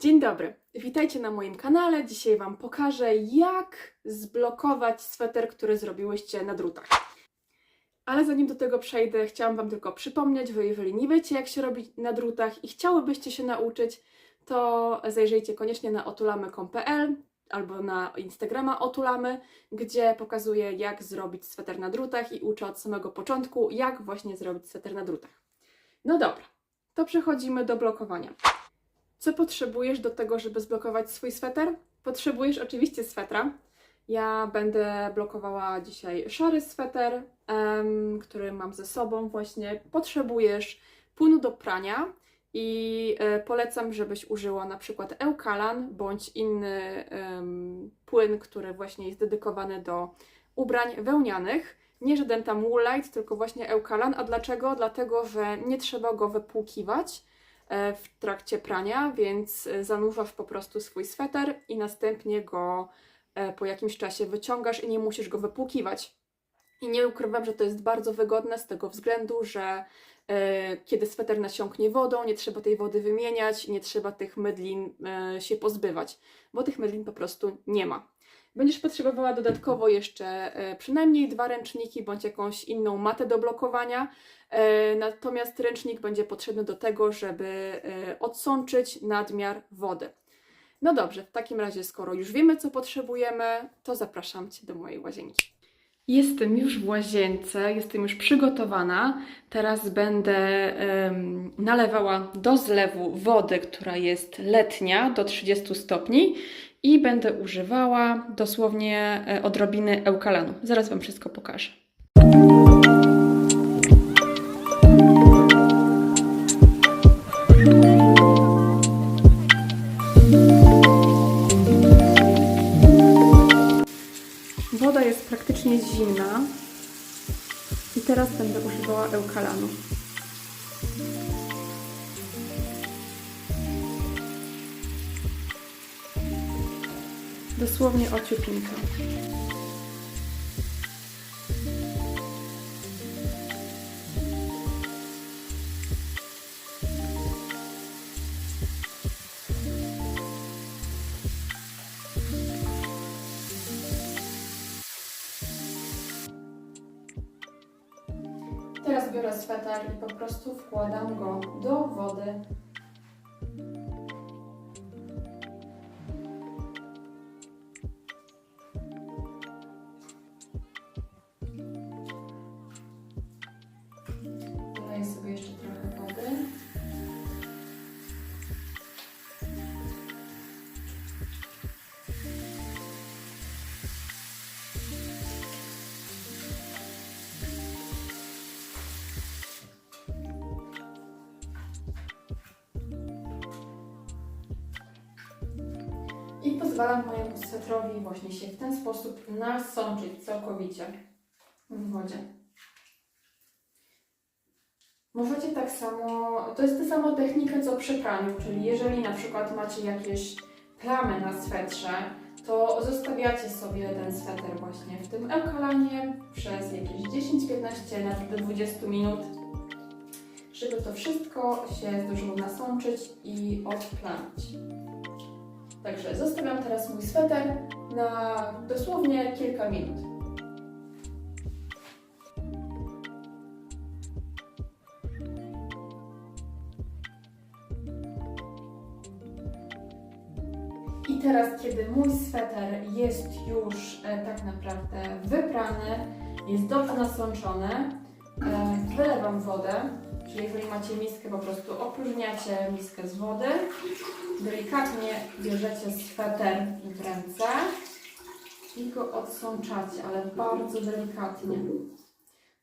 Dzień dobry, witajcie na moim kanale. Dzisiaj Wam pokażę, jak zblokować sweter, który zrobiłyście na drutach. Ale zanim do tego przejdę, chciałam Wam tylko przypomnieć, że jeżeli nie wiecie, jak się robi na drutach i chciałybyście się nauczyć, to zajrzyjcie koniecznie na otulamy.pl albo na Instagrama otulamy, gdzie pokazuję, jak zrobić sweter na drutach i uczę od samego początku, jak właśnie zrobić sweter na drutach. No dobra, to przechodzimy do blokowania. Co potrzebujesz do tego, żeby zblokować swój sweter? Potrzebujesz oczywiście swetra. Ja będę blokowała dzisiaj szary sweter, em, który mam ze sobą właśnie. Potrzebujesz płynu do prania i e, polecam, żebyś użyła na przykład Eukalan bądź inny em, płyn, który właśnie jest dedykowany do ubrań wełnianych. Nie żaden tam Woolite, tylko właśnie Eukalan. A dlaczego? Dlatego, że nie trzeba go wypłukiwać w trakcie prania, więc e, zanurzasz po prostu swój sweter i następnie go e, po jakimś czasie wyciągasz i nie musisz go wypłukiwać. I nie ukrywam, że to jest bardzo wygodne z tego względu, że e, kiedy sweter nasiąknie wodą, nie trzeba tej wody wymieniać, nie trzeba tych mydlin e, się pozbywać, bo tych mydlin po prostu nie ma. Będziesz potrzebowała dodatkowo jeszcze e, przynajmniej dwa ręczniki bądź jakąś inną matę do blokowania. E, Natomiast ręcznik będzie potrzebny do tego, żeby e, odsączyć nadmiar wody. No dobrze, w takim razie, skoro już wiemy, co potrzebujemy, to zapraszam Cię do mojej łazienki. Jestem już w łazience, jestem już przygotowana. Teraz będę em, nalewała do zlewu wodę, która jest letnia do 30 stopni i będę używała dosłownie e, odrobiny eukalanu. Zaraz Wam wszystko pokażę. Woda jest praktycznie zimna i teraz będę używała eukalanu. Dosłownie ociupinka. Teraz biorę sweter i po prostu wkładam go do wody. I pozwalam mojemu swetrowi właśnie się w ten sposób nasączyć całkowicie w wodzie. Możecie tak samo, to jest ta sama technika co przy praniu, czyli jeżeli na przykład macie jakieś plamy na swetrze, to zostawiacie sobie ten sweter właśnie w tym eukalanie przez jakieś 10-15 nawet do 20 minut, żeby to wszystko się zdążyło nasączyć i odplamić. Także zostawiam teraz mój sweter na dosłownie kilka minut. I teraz, kiedy mój sweter jest już e, tak naprawdę wyprany, jest dobrze nasączony, e, wylewam wodę, czyli jeżeli macie miskę, po prostu opróżniacie miskę z wody, delikatnie bierzecie sweter w ręce i go odsączacie, ale bardzo delikatnie.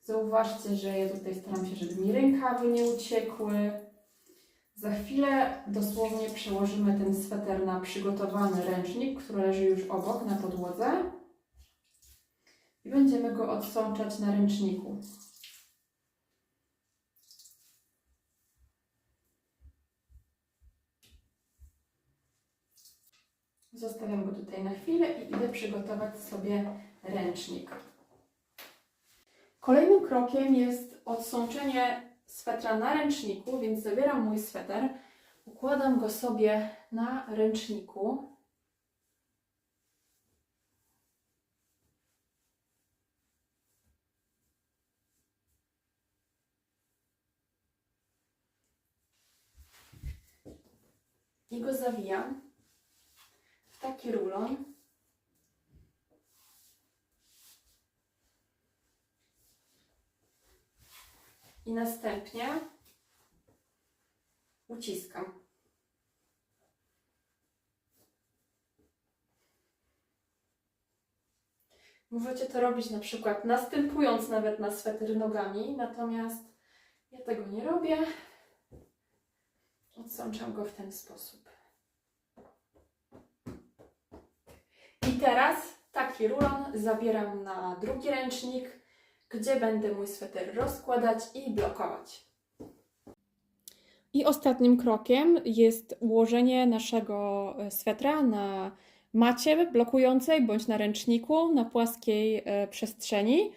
Zauważcie, że ja tutaj staram się, żeby mi rękawy nie uciekły. Za chwilę dosłownie przełożymy ten sweter na przygotowany ręcznik, który leży już obok na podłodze i będziemy go odsączać na ręczniku. Zostawiam go tutaj na chwilę i idę przygotować sobie ręcznik. Kolejnym krokiem jest odsączenie swetra na ręczniku, więc zabieram mój sweter, układam go sobie na ręczniku. I go zawijam taki rulon. I następnie uciskam. Możecie to robić na przykład następując nawet na sweter nogami, natomiast ja tego nie robię. Odsączam go w ten sposób. I teraz taki rulon zabieram na drugi ręcznik, gdzie będę mój sweter rozkładać i blokować. I ostatnim krokiem jest ułożenie naszego e, swetra na macie blokującej bądź na ręczniku na płaskiej e, przestrzeni.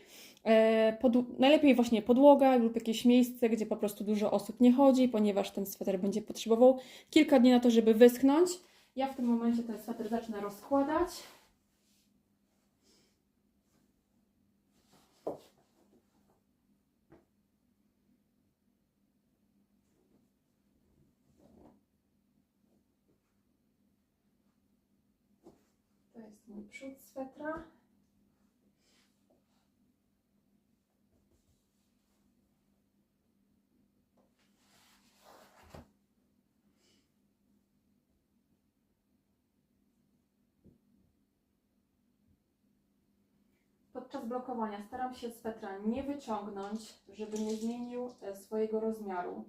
E, Pod, najlepiej właśnie podłoga lub jakieś miejsce, gdzie po prostu dużo osób nie chodzi, ponieważ ten sweter będzie potrzebował kilka dni na to, żeby wyschnąć. Ja w tym momencie ten sweter zacznę rozkładać. Mój przód swetra. Podczas blokowania staram się swetra nie wyciągnąć, żeby nie zmienił e, swojego rozmiaru.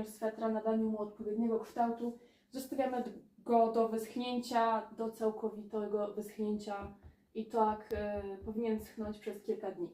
Wymizianiu swetra, nadaniu mu odpowiedniego kształtu, zostawiamy go do wyschnięcia, do całkowitego wyschnięcia i tak e, powinien schnąć przez kilka dni.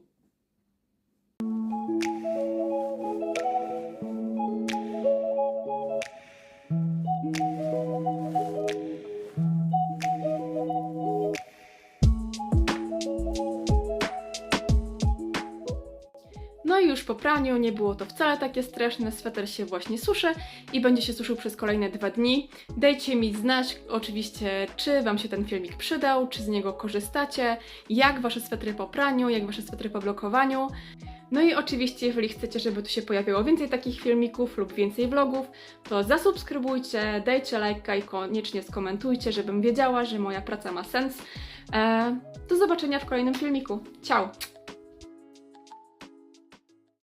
No i już po praniu nie było to wcale takie straszne, sweter się właśnie suszy i będzie się suszył przez kolejne dwa dni. Dajcie mi znać oczywiście, czy Wam się ten filmik przydał, czy z niego korzystacie, jak Wasze swetry po praniu, jak Wasze swetry po blokowaniu. No i oczywiście, jeżeli chcecie, żeby tu się pojawiło więcej takich filmików lub więcej vlogów, to zasubskrybujcie, dajcie lajka i koniecznie skomentujcie, żebym wiedziała, że moja praca ma sens. Eee, do zobaczenia w kolejnym filmiku. Ciao!